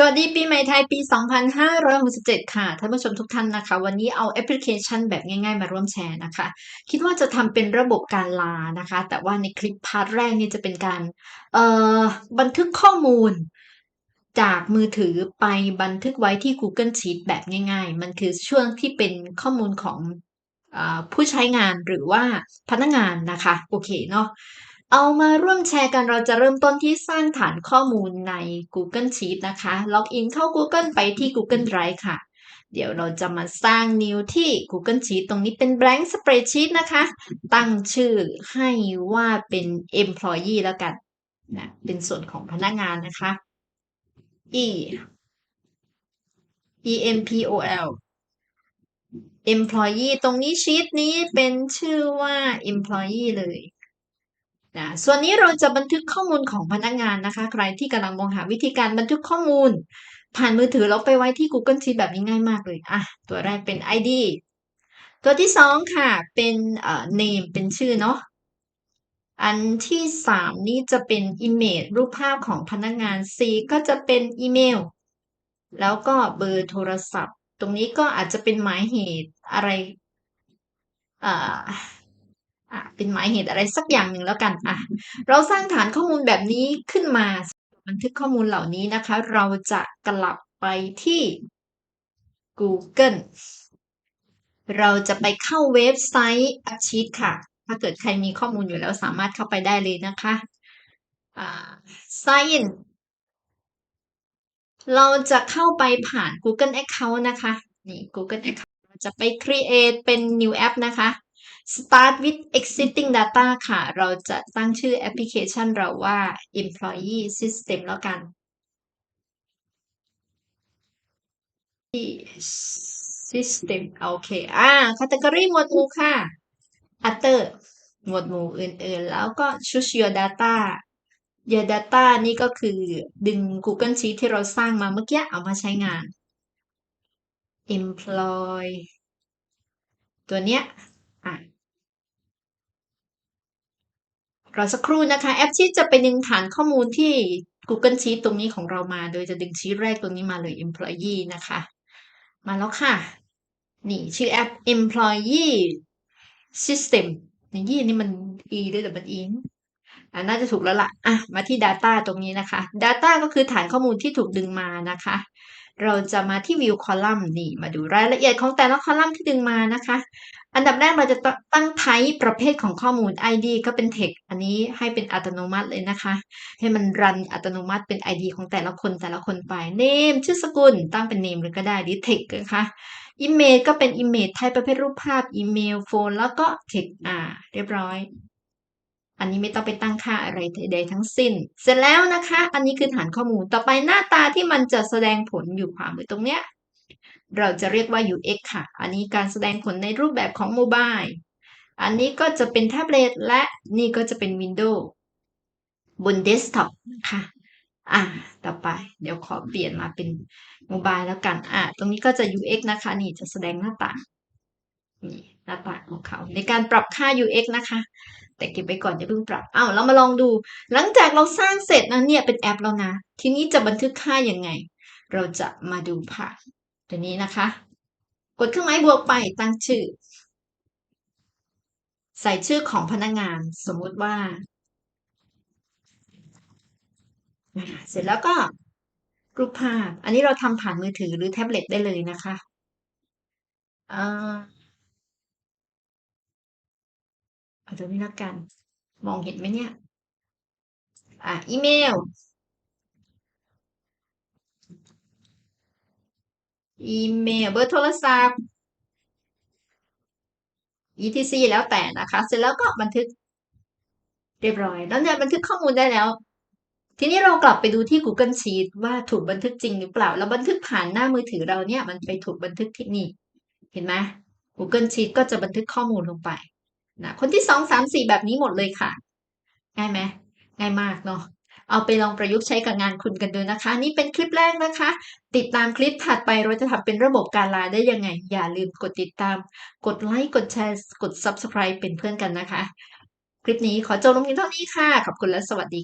สวัสดีปีใหม่ไทยปี 2567 ค่ะ ท่านผู้ชมทุกท่านนะคะ วันนี้เอาแอปพลิเคชันแบบง่ายๆ มาร่วมแชร์นะคะ คิดว่าจะทำเป็นระบบการลานะคะ แต่ว่าในคลิปพาร์ทแรกนี่จะเป็นการบันทึกข้อมูลจากมือถือไปบันทึกไว้ที่ Google Sheet แบบง่าย ๆ มันคือช่วงที่เป็นข้อมูลของอผู้ใช้งานหรือว่าพนักงานนะคะ โอเคเนาะ เอามาร่วมแชร์กันเราจะเริ่มต้นที่สร้างฐานข้อมูลใน Google Sheet นะคะ ล็อกอินเข้า Google ไปที่ Google Drive ค่ะ เดี๋ยวเราจะมาสร้าง new ที่ Google Sheet ตรงนี้เป็น blank spreadsheet นะคะ ตั้งชื่อให้ว่าเป็น employee แล้วกันนะเป็นส่วนของพนักงานนะคะ e e m p o l employee ตรงนี้ชีตนี้เป็นชื่อว่า employee เลย นะส่วนนี้เราจะบันทึกข้อมูลของพนักงานนะคะ ใครที่กำลังมองหาวิธีการบันทึกข้อมูล ผ่านมือถือแล้วไปไว้ที่ Google Sheet แบบนี้ง่ายมากเลยอะตัวแรกเป็น ID ตัวที่สองค่ะเป็นเอ่อ name เป็นชื่อเนาะอันที่สามนี่จะเป็น image รูปภาพของพนักงาน C ก็จะเป็นอีเมลแล้วก็เบอร์โทรศัพท์ ตรงนี้ก็อาจจะเป็นหมายเหตุอะไรอ่า เป็นหมายเหตุอะไรสักอย่างหนึ่งแล้วกันอะเราสร้างฐานข้อมูลแบบนี้ขึ้นมาบันทึกข้อมูลเหล่านี้นะคะ เราจะกลับไปที่ Google เราจะไปเข้าเว็บไซต์ AppSheet ค่ะ ถ้าเกิดใครมีข้อมูลอยู่แล้วสามารถเข้าไปได้เลยนะคะอ่า Sign in เราจะเข้าไปผ่าน Google Account นะคะ นี่ Google Account จะไป create เป็น new app นะคะ start with existing data ค่ะ เราจะตั้งชื่อแอปพลิเคชันเราว่า employee system แล้วกัน system โอเค อ่า category หมวดหมู่ค่ะ other หมวดหมู่อื่นๆ แล้วก็ choose your data your data นี่ก็คือดึง Google Sheet ที่เราสร้างมาเมื่อกี้เอามาใช้งาน employ ตัวเนี้ยอะ รอสักครู่นะคะ แอปชีตจะไปดึงฐานข้อมูลที่ Google Sheet ตรงนี้ของเรามา โดยจะดึงชีตแรกตรงนี้มาเลย employee นะคะ มาแล้วค่ะ นี่ชื่อแอป employee system นี่ยี่นี่มัน e ด้วยหรือมัน e อะน่าจะถูกแล้วล่ะ อะ มาที่ data ตรงนี้นะคะ data ก็คือฐานข้อมูลที่ถูกดึงมานะคะ เราจะมาที่ view column นี่ มาดูรายละเอียดของแต่ละ column ที่ดึงมานะคะ อันดับแรกเราจะตั้ง type ประเภทของข้อมูล ID ก็เป็น text อันนี้ให้เป็นอัตโนมัติเลยนะคะ ให้มันรันอัตโนมัติเป็น ID ของแต่ละคนแต่ละคนไป name ชื่อสกุล ตั้งเป็น name เลยก็ได้หรือ text นะคะ image ก็เป็น image ไทป์ประเภทรูปภาพอีเมลโฟนแล้วก็ text อ่า เรียบร้อย อันนี้ไม่ต้องไปตั้งค่าอะไรใดๆทั้งสิ้น เสร็จแล้วนะคะ อันนี้คือฐานข้อมูลต่อไปหน้าตาที่มันจะแสดงผลอยู่ขวามือตรงเนี้ย เราจะเรียกว่า UX ค่ะ อันนี้การแสดงผลในรูปแบบของโมบาย อันนี้ก็จะเป็นแท็บเล็ตและนี่ก็จะเป็น Windows บนเดสก์ท็อปนะคะอ่าต่อไป เดี๋ยวขอเปลี่ยนมาเป็นโมบายแล้วกัน อ่าตรงนี้ก็จะ UX นะคะ นี่จะแสดงหน้าต่าง นี่หน้าต่างของเขา ในการปรับค่า UX นะคะ แต่เก็บไปก่อนอย่าเพิ่งปรับ อ้าวเรามาลองดู หลังจากเราสร้างเสร็จนะเนี่ยเป็นแอปแล้วนะ ทีนี้จะบันทึกค่ายังไง เราจะมาดูผ่าน ตัวนี้นะคะ กดเครื่องหมายบวกไปตั้งชื่อ ใส่ชื่อของพนักงานสมมุติว่า เสร็จแล้วก็รูปภาพ อันนี้เราทำผ่านมือถือหรือแท็บเล็ตได้เลยนะคะอาเอาตัวนี้แล้วกัน มองเห็นไหมเนี่ย อ่าอีเมล อีเมลเบอร์โทรศัพท์ etc แล้วแต่นะคะ เสร็จแล้วก็บันทึกเรียบร้อย แล้วเนี่ยบันทึกข้อมูลได้แล้ว ทีนี้เรากลับไปดูที่ Google Sheet ว่าถูกบันทึกจริงหรือเปล่า แล้วบันทึกผ่านหน้ามือถือเราเนี่ย มันไปถูกบันทึกที่นี่ เห็นไหม Google Sheet ก็จะบันทึกข้อมูลลงไปนะคนที่สองสามสี่แบบนี้หมดเลยค่ะ ง่ายไหมง่ายมากเนาะ เอาไปลองประยุกต์ใช้กับงานคุณกันดูนะคะ นี่เป็นคลิปแรกนะคะ ติดตามคลิปถัดไปเราจะทำเป็นระบบการลาได้ยังไง อย่าลืมกดติดตาม กดไลค์ กดแชร์ กด Subscribe เป็นเพื่อนกันนะคะ คลิปนี้ขอจบลงเพียงเท่านี้ค่ะ ขอบคุณและสวัสดี